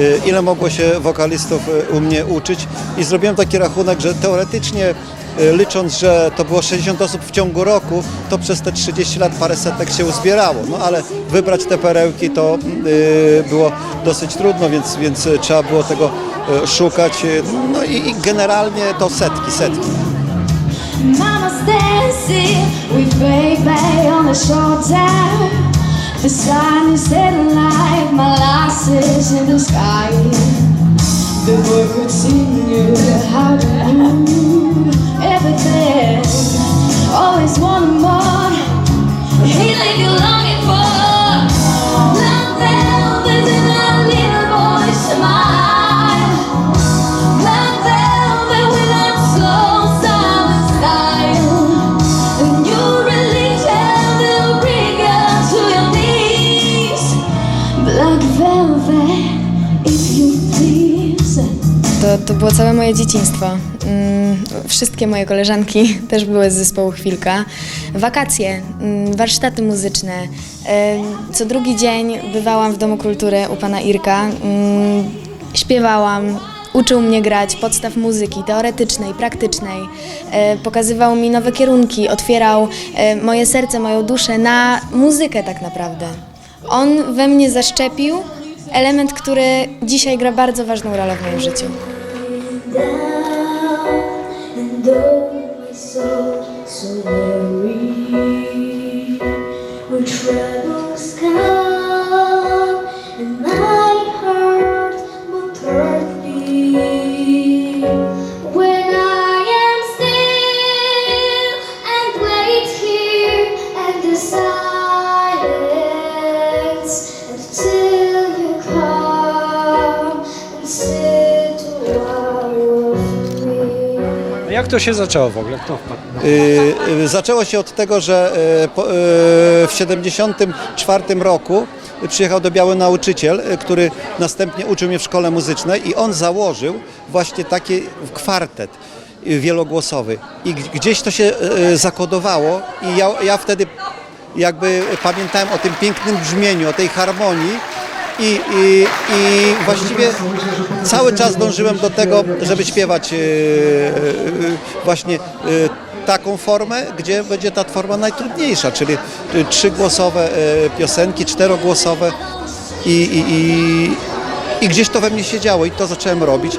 y, ile mogło się wokalistów y, u mnie uczyć i zrobiłem taki rachunek, że teoretycznie y, licząc, że to było 60 osób w ciągu roku, to przez te 30 lat parę setek się uzbierało. No ale wybrać te perełki to było dosyć trudno, więc, więc trzeba było tego szukać. No i, i generalnie to setki, setki. Mama's dancing with baby on the shoulder. The sun is setting like molasses in the sky. The boy could sing you how to move everything. Always wanting more. He like you longing To, to było całe moje dzieciństwo. Mm, Wszystkie moje koleżanki też były z zespołu Chwilka. Wakacje, mm, warsztaty muzyczne. Em, Co drugi dzień bywałam w Domu Kultury u pana Irka. Mm, Śpiewałam, uczył mnie grać podstaw muzyki teoretycznej, praktycznej. E, Pokazywał mi nowe kierunki, otwierał e, moje serce, moją duszę na muzykę tak naprawdę. On we mnie zaszczepił element, który dzisiaj gra bardzo ważną rolę w moim życiu. down and Jak to się zaczęło w ogóle? Kto wpadł? Y, y, Zaczęło się od tego, że y, po- y, w 1974 roku przyjechał do Biały nauczyciel, y, który następnie uczył mnie w szkole muzycznej i on założył właśnie taki kwartet y, wielogłosowy. I gdzieś to się zakodowało i ja, ja wtedy jakby pamiętałem o tym pięknym brzmieniu, o tej harmonii i, i, i właściwie cały czas dążyłem do tego, żeby śpiewać e, e, właśnie e, taką formę, gdzie będzie ta forma najtrudniejsza, czyli trzygłosowe piosenki, czterogłosowe i, i, i, i gdzieś to we mnie się działo i to zacząłem robić.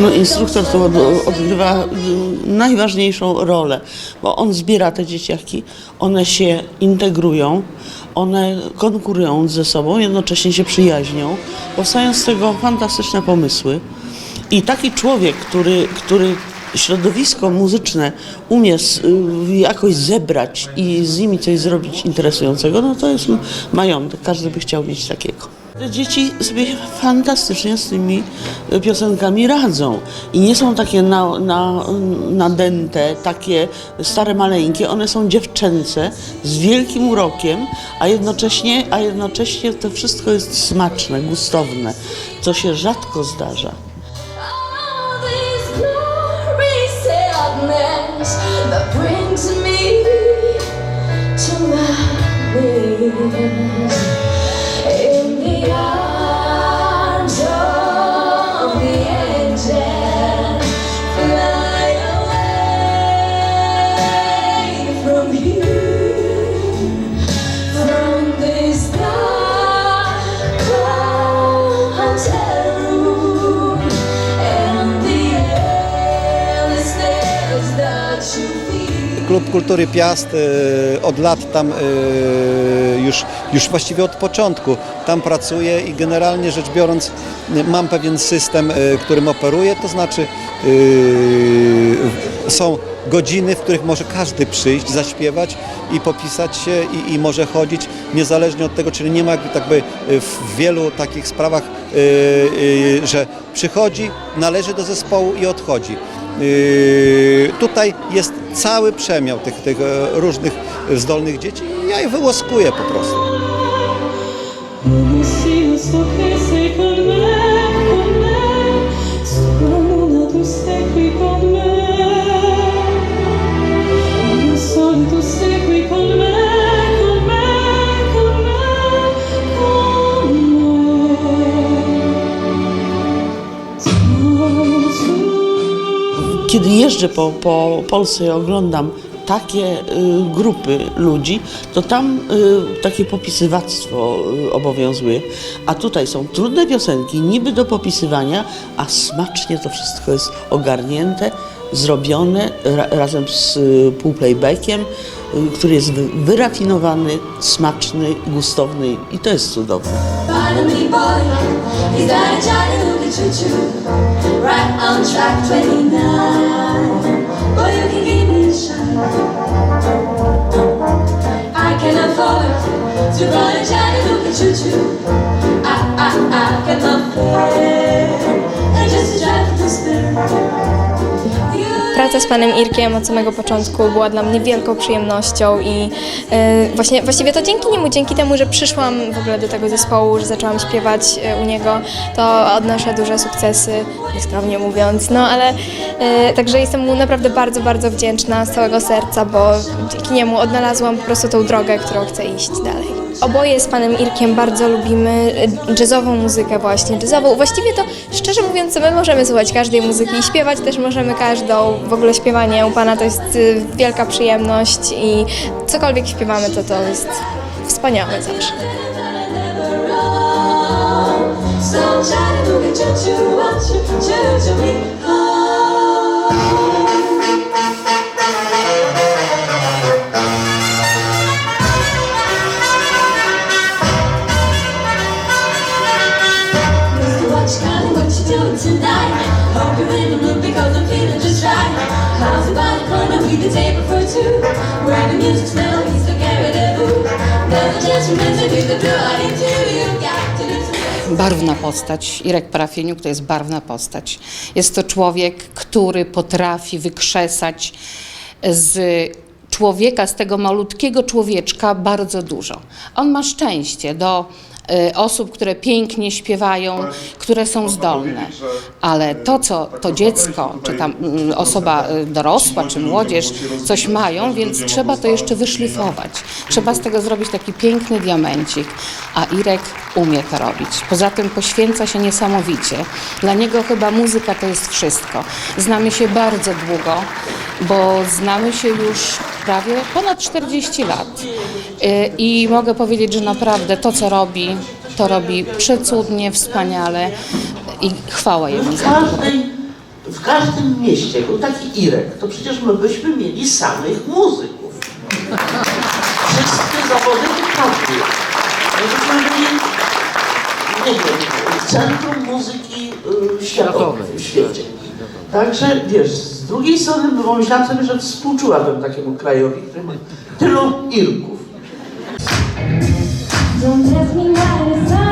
No, instruktor to od, odgrywa y, najważniejszą rolę, bo on zbiera te dzieciaki, one się integrują, one konkurują ze sobą, jednocześnie się przyjaźnią, powstają z tego fantastyczne pomysły. I taki człowiek, który, który środowisko muzyczne umie y, jakoś zebrać i z nimi coś zrobić interesującego, no to jest majątek. Każdy by chciał mieć takiego. Dzieci sobie fantastycznie z tymi piosenkami radzą i nie są takie na, na, nadęte, takie stare, maleńkie. One są dziewczęce z wielkim urokiem, a jednocześnie, a jednocześnie to wszystko jest smaczne, gustowne, co się rzadko zdarza. Kultury Piast y, od lat tam y, już, już właściwie od początku tam pracuję i generalnie rzecz biorąc mam pewien system, y, którym operuję, to znaczy są godziny, w których może każdy przyjść, zaśpiewać i popisać się i, i może chodzić niezależnie od tego, czyli nie ma jakby tak by w wielu takich sprawach, y, y, że przychodzi, należy do zespołu i odchodzi. Yy, tutaj jest cały przemiał tych, tych e, różnych zdolnych dzieci i ja je wyłoskuję po prostu. Kiedy jeżdżę po, po Polsce i oglądam takie y, grupy ludzi, to tam y, takie popisywactwo y, obowiązuje. A tutaj są trudne piosenki, niby do popisywania, a smacznie to wszystko jest ogarnięte, zrobione ra, razem z półplaybackiem, który jest wy, wyrafinowany, smaczny, gustowny i to jest cudowne. On track 29. Boy, you can give me a shot. I can afford to run a Chattanooga choo-choo. I, I, I can afford and just to drive to spin. Praca z panem Irkiem od samego początku była dla mnie wielką przyjemnością i e, właśnie, właściwie to dzięki niemu, dzięki temu, że przyszłam w ogóle do tego zespołu, że zaczęłam śpiewać e, u niego, to odnoszę duże sukcesy, nieskromnie mówiąc, no ale e, także jestem mu naprawdę bardzo, bardzo wdzięczna z całego serca, bo dzięki niemu odnalazłam po prostu tą drogę, którą chcę iść dalej. Oboje z panem Irkiem bardzo lubimy e, jazzową muzykę właśnie, jazzową. Właściwie to szczerze mówiąc, my możemy słuchać każdej muzyki i śpiewać też możemy każdą. W ogóle śpiewanie u pana to jest y, wielka przyjemność i cokolwiek śpiewamy, to to jest wspaniałe zawsze. never wrong. So Chattanooga choo-choo, won't you choo-choo me Barwna postać. Irek Parafieniuk to jest barwna postać. Jest to człowiek, który potrafi wykrzesać z człowieka, z tego malutkiego człowieczka bardzo dużo. On ma szczęście do osób, które pięknie śpiewają, które są zdolne. Ale to, co to dziecko, czy tam mm, osoba y, dorosła, czy młodzież coś mają, więc trzeba to jeszcze wyszlifować. Trzeba z tego zrobić taki piękny diamencik, a Irek umie to robić. Poza tym poświęca się niesamowicie. Dla niego chyba muzyka to jest wszystko. Znamy się bardzo długo, bo znamy się już prawie ponad 40 lat. Y, I mogę powiedzieć, że naprawdę to, co robi, to robi przecudnie, wspaniale i chwała jemu W, za to. w każdym mieście był taki Irek, to przecież my byśmy mieli samych muzyków. Wszystkie zawody wypadły. Myśmy byli, nie wiem, centrum muzyki y, światowej w świecie. Także wiesz, drugiej strony pomyślałam sobie, że współczułabym takiemu krajowi, który ma tylu Irków. Don't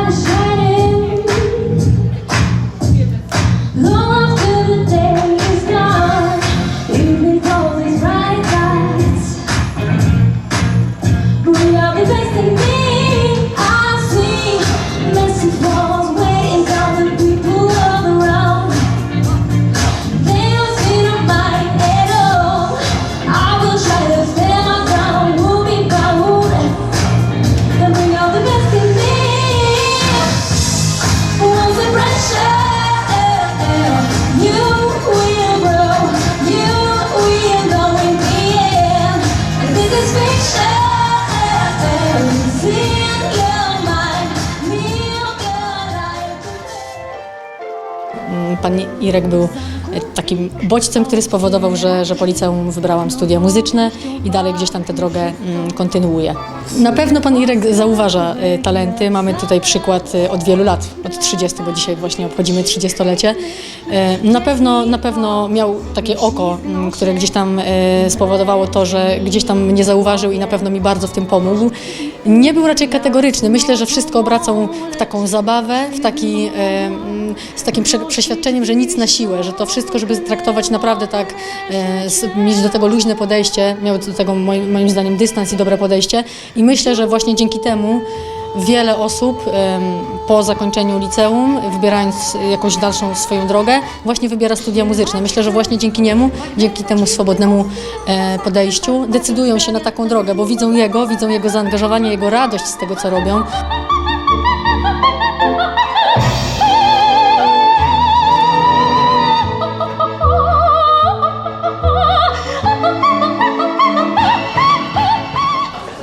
Pan Irek był takim bodźcem, który spowodował, że, że po liceum wybrałam studia muzyczne i dalej gdzieś tam tę drogę mm, kontynuuję. Na pewno pan Irek zauważa e, talenty. Mamy tutaj przykład e, od wielu lat, od 30, bo dzisiaj właśnie obchodzimy 30-lecie. E, Na pewno, na pewno miał takie oko, mm, które gdzieś tam spowodowało to, że gdzieś tam mnie zauważył i na pewno mi bardzo w tym pomógł. Nie był raczej kategoryczny. Myślę, że wszystko obracał w taką zabawę, w taki, mm, z takim prze, przeświadczeniem, że nic na siłę, że to wszystko, żeby traktować naprawdę tak, e, mieć do tego luźne podejście, miał do tego moim, moim zdaniem dystans i dobre podejście i myślę, że właśnie dzięki temu wiele osób po zakończeniu liceum, wybierając jakąś dalszą swoją drogę, właśnie wybiera studia muzyczne. Myślę, że właśnie dzięki niemu, dzięki temu swobodnemu e, podejściu decydują się na taką drogę, bo widzą jego, widzą jego zaangażowanie, jego radość z tego, co robią.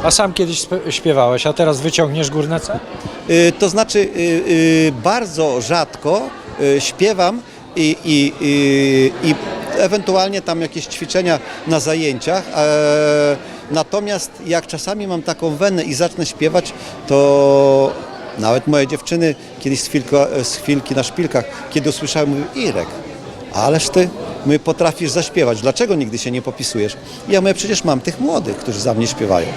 A sam kiedyś śpiewałeś, a teraz wyciągniesz górne C? Y, To znaczy y, y, bardzo rzadko y, śpiewam i, i, i, i ewentualnie tam jakieś ćwiczenia na zajęciach. e, Natomiast jak czasami mam taką wenę i zacznę śpiewać, to nawet moje dziewczyny kiedyś z, chwilko, z chwilki na szpilkach, kiedy usłyszałem, mówią Irek, ależ ty my potrafisz zaśpiewać, dlaczego nigdy się nie popisujesz? Ja mówię, przecież mam tych młodych, którzy za mnie śpiewają.